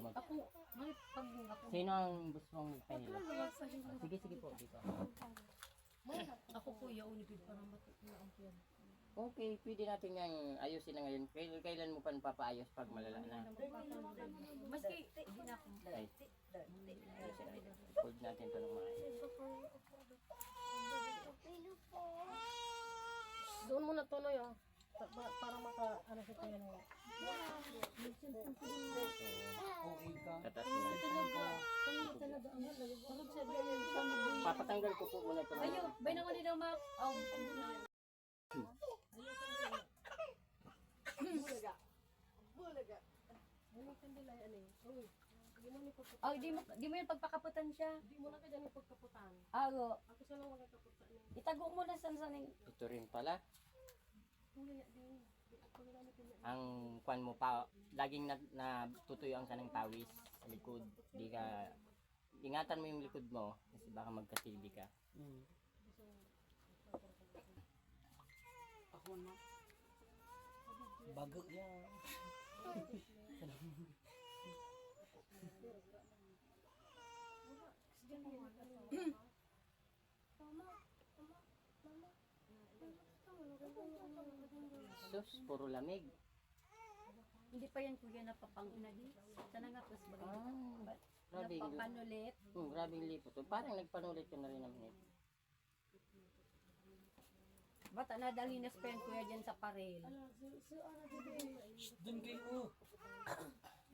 manggamot. Ako, may pag ako. Sino ang gusto mong magpahilot? Sige, sige po, dito. Ako kuya, unipid para matutuwa ang kuya. Okay, pwede natin yung ayusin na ngayon. Kailan, kailan mo pa papaayos pag malala na? Maski, hindi na ako. Ay, hold natin ito ng maayos. Doon muna tuloy oh. Pa- pa- para maka, ano sa. Tatas mo na. Papatanggal ko po muna ito. Ayo, bay na ko nila mak. Oh, Oh, di mo di mo yung pagpakaputan siya. Di mo na kaya ni pagkaputan. Ago, Ako sa lang magkaputan niya. itago mo na sa saning. Ito rin pala. Ang kwan mo pa, laging na, na tutuyo ang sanang pawis sa likod. Di ka, ingatan mo yung likod mo kasi baka magkasili ka. Ako na. Bago yan. Sus, puro lamig. Hindi pa yan kuya napapanguna di. Sana nga plus bagay. Ah, grabe yung, Napapanulit. hmm, grabe yung lipo to. Parang nagpanulit ko na rin naman ito. Bata na dalinas pa yan kuya dyan sa parel. Shh, dun kayo.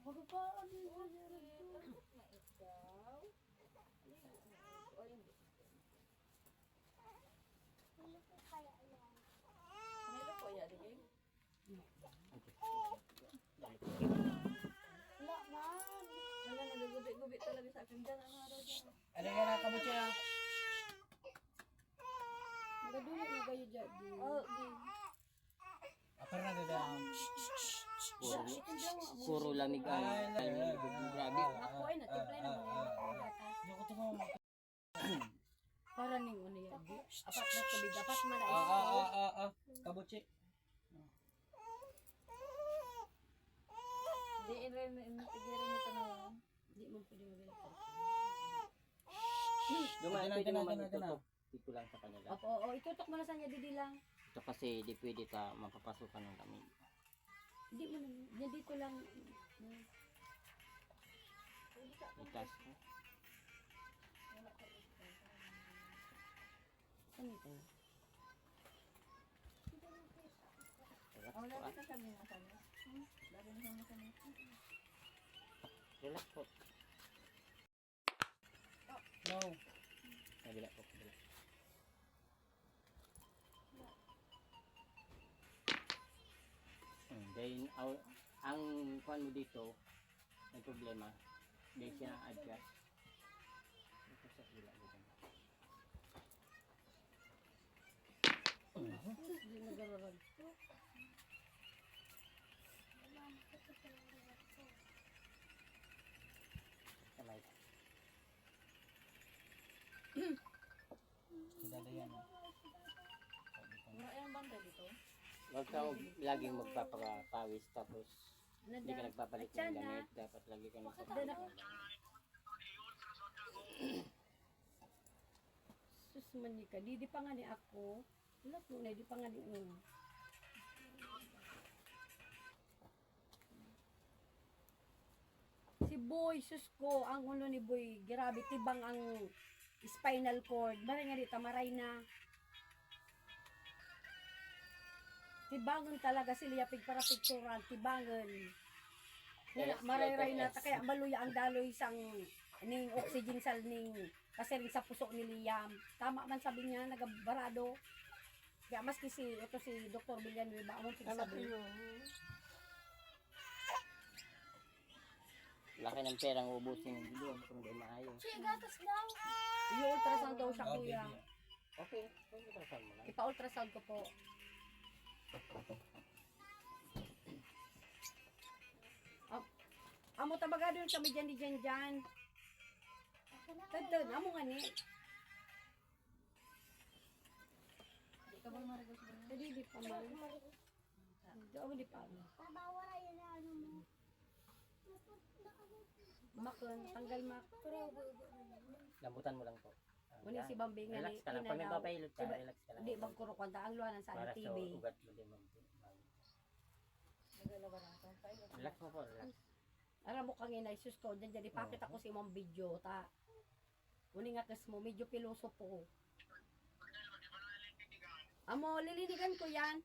Wala talaga sa akin dyan. Ang araw dyan. Ano ka na kamo siya? Nagadulog na kayo dyan. Oh, di. Apar na dada. Puro, puro lamig ang. Grabe. Ako ay natiplay na gatas. Hindi ko tungo. Para ning ano yan. di. Apat na tubig. Apat man na Ah, ah, ito. ah, ah, ah. Kabuchi. Di rin nito na yan. Di mo pwede magalap. Dumaan, Gana, pwede gana, mo man gana, gana. itutok. Dito lang sa kanila. Opo, oo. Itutok mo na sa niya didi lang. Ito kasi di pwede ka mapapasukan ng lamig. Hindi mo. Yan dito lang. Itas mo. Saan ito? Oh, ah. ka kami na kami. Lagi na kami kami. Relax po. No. Kabila po, kabila. Hmm, dahil aw- ang kuan mo dito, may problema. Dahil siya adjust. Ito sa kabila dito. Hindi nagararag. Si dada yan. Wala yung banda dito. Huwag ka laging magpapakawis tapos hindi ka nagpapalit ng na. damit. Dapat lagi ka ko. Sus man ni ka. Di di pa nga ni ako. Wala po na. Di pa nga ni um. Si Boy, sus ko, ang ulo ni Boy, grabe, tibang ang spinal cord. Bari nga dito, maray na. Tibangon talaga sila yapig para picturan, tibangon. Maray-ray na, kaya maluya ang daloy sang ning oxygen sal ning kasi rin sa puso ni Liam. Tama man sabi niya, nagabarado. Kaya maski si, ito si Dr. Villanueva, among pinsabi. Laki ng perang ubusin ng doon kung di maayos. Yung ultrasound daw siya, Oh, kuya. Okay, saan mo lang. Ipa-ultrasound ko po. Am- Amo tabaga doon kami dyan di dyan dyan. Tadad, amo nga ni. Di ka ba marigas ba? Hindi, di pa man. Di ako di pa. ano Makon, tanggal mak. Lang. Lambutan mo lang po. Ah, yan. si Bambi nga Relax ka lang. Pag nagpapahilot ka, relax ka lang. Di bang kuro kwanta ang luwanan sa Para sa TV. ugat mo din mag- mag- Relax mo po, relax. Alam mo kang inay, sus ko, dyan dyan, ipakit ako si mong video, ta. Uni nga kas mo, medyo piloso po. Amo, lilinigan ko yan.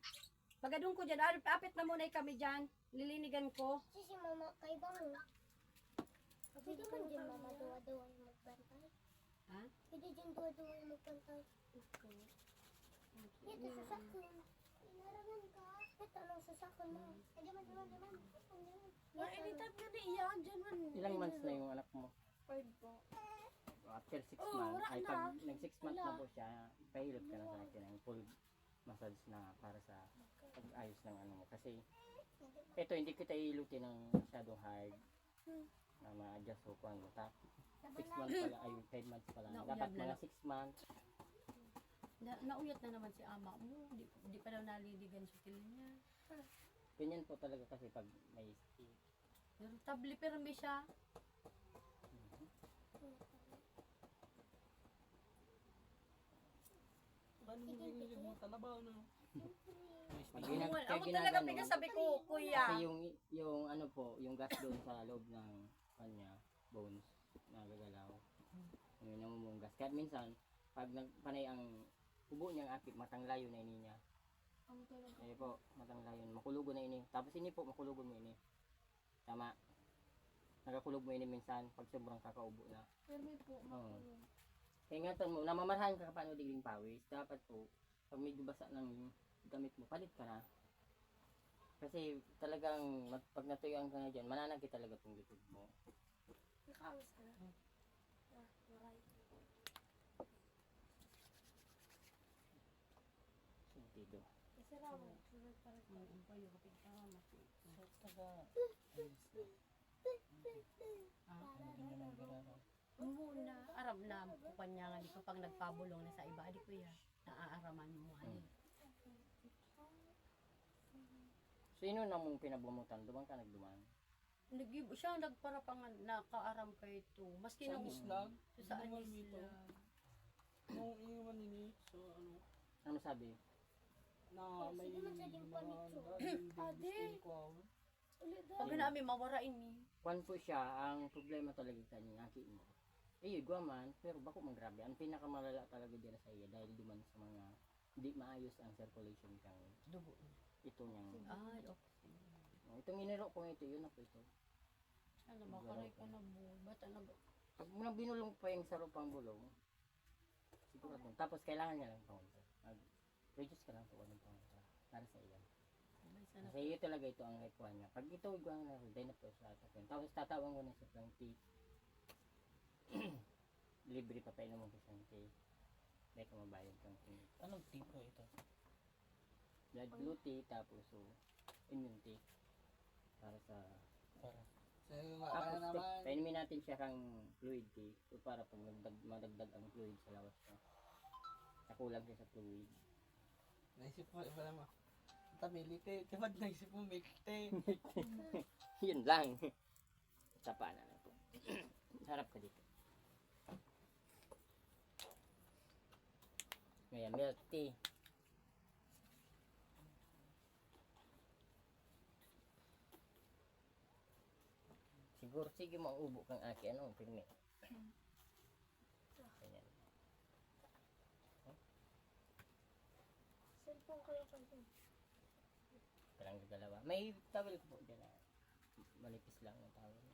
Pagadun ko dyan, apit na muna kami dyan. Lilinigan ko. Si si mama kay bango. Pwede man dyan mama duwa-duwa yung magbantay. Ha? Pwede dyan duwa-duwa yung magbantay. Ito sasakon. Inarangan ka. Ito anong sasakon mo. Ay, diman, diman, diman. Nga, anytime na di iya. Dyan man. Ilang months na yung anak mo? Five po. After 6 Oh, months, ay na. pag nag 6 months na po siya, pahilot ka na sa akin ng full massage na para sa pag-ayos ng ano mo. Kasi ito, hindi kita ilutin ng masyadong hard na ma-adjust ko ano. Ta, 6 months pala, ay 5 months pala. Nauyab Dapat na mga lang. 6 months. Na, nauyat na naman si ama mo. Di, di pa daw naliligan sa kilin niya. Ganyan po talaga kasi pag may Pero tabli pero may siya. Paano mo binilig mo talabaw no? pag Amo, ginag- kaya amo talaga ginagano, pigas sabi ko, kuya. Kasi yung, yung ano po, yung gas doon sa loob ng kanya, bones, nagagalaw. Yung namumunggas. Kaya minsan, pag nagpanay ang ubo niyang akit, matanglayo na ini niya. Ang talaga. Ayun po, matanglayon. Makulugo na ini. Tapos ini po, makulugo mo ini. Tama. Nagakulog mo ini minsan pag sobrang kakaubo na. Pero po. Oo. Kaya ingatan mo, namamarahan ka paano diging pawis. Dapat po, pag medyo basa ng gamit mo, palit ka na. Kasi talagang, mag- pag natuyuan ka na dyan, mananagi talaga itong likod mo. Ka na. Ah, maray. Sentido. Kasi raw, sunod pa rin. Ang payo kapit ka mama. Muna, aram na kupan niya nga di ko pang nagpabulong na sa iba. Adi ko ya, naaaraman mo. Ani. Sino na mong pinabumutan? Duman ka nagduman? Nag siya nagparapangan nakaaram kay to. Maski Sa nung islag? sa Duman anis dito. lang. Nung iwan nini, so ano, Ano sabi? na Oh, may sige man sa din mga naging Ade. ako. Ulit daw. Pag namin mawarain ni. Kwan po siya, ang problema talaga sa kanyang aki mo. Eh, guwaman, pero bako magrabe. Ang pinakamalala talaga dyan sa iya dahil duman sa mga hindi maayos ang circulation kang Dugo. Ito niyang Ay, okay. Oh, itong iniro ko ito, yun na po ito. Ano ba karay ka na mo? Ba't ano ba? Pag mo binulong pa yung sarap pang bulong, siguro dun. Tapos kailangan niya lang paunta. Mag-reduce ka lang po ng paunta para sa iyan. Kasi iyo talaga ito ang ikuha niya. Pag ito iguang na, dahil na po sa atin. Tapos tatawag ko na sa plenty. Libre pa pa mo sa tea. Dahil ka mabayad kang tea. Anong tipo ito? Blood tea, tapos so, immune tea. Para sa Para. So, Tapos naman, painumin natin siya kang fluid tea. So, para pag magdag, madagdag ang fluid sa lawas niya. Nakulang siya sa fluid. naisip mo, iba naman. Tabili, te. Diba naisip mo, make te. Yun lang. Tapa na lang po. Harap ka dito. Ngayon, milk tea. Siguro, sige mo ubo kang aki. Ano, pirmi. Ganyan. Cellphone kayo kasi. Parang dalawa. May towel ko po dyan na manipis lang ng towel.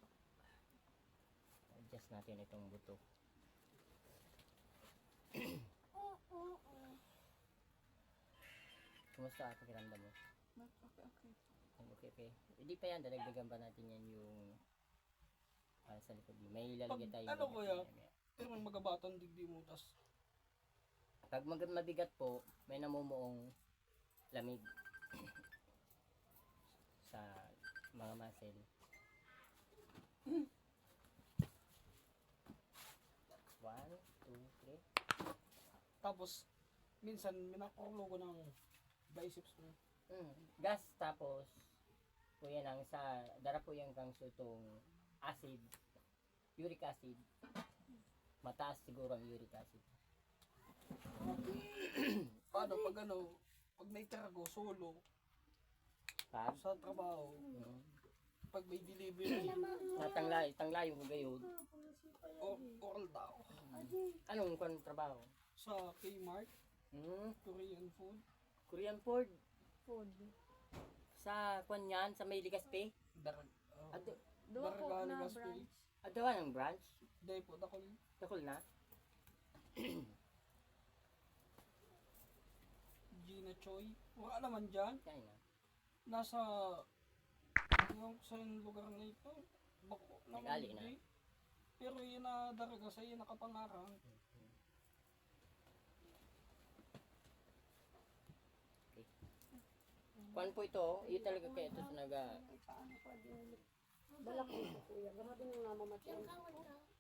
Adjust natin itong buto. Oo, oo, oo. Kumusta ang pakiramdam mo? Okay, okay. Ang Okay, okay. Hindi pa yan, dadagdagan pa natin yan yung para sa likod. May lalagyan Pag- tayo. ano kuya? Pero may magabatang digdi mo, tas Pag mag mabigat po, may namumuong lamig sa mga muscle. One, two, three. tapos minsan minakulo ko ng biceps mo. Mm. Gas tapos kuya nang sa dara po yung kang sutong acid, uric acid. Mataas siguro ang uric acid. Paano pag ano, pag may cargo, solo, Pag sa trabaho, mm, pag may delivery, natanglay, tanglay yung gayod. or, oral daw. Anong kung trabaho? Sa Kmart, Hmm, Korean food, Korean Ford. Food. Sa kwan yan, sa may Ligaspe. darag, uh, Doon po na branch. adawa ng branch. Day po, dakol. Takol na. Gina Choi. Wala naman dyan. Yan na. Nasa, yung sa lugar na ito, bako naman Nagali na. hindi. Pero yun na daraga sa iyo nakapangarang. Kwan po ito, ito talaga kayo ito sa naga, Paano pa din? Dala ko ito kuya. Grabe nang namamatay. Yung kawan ka.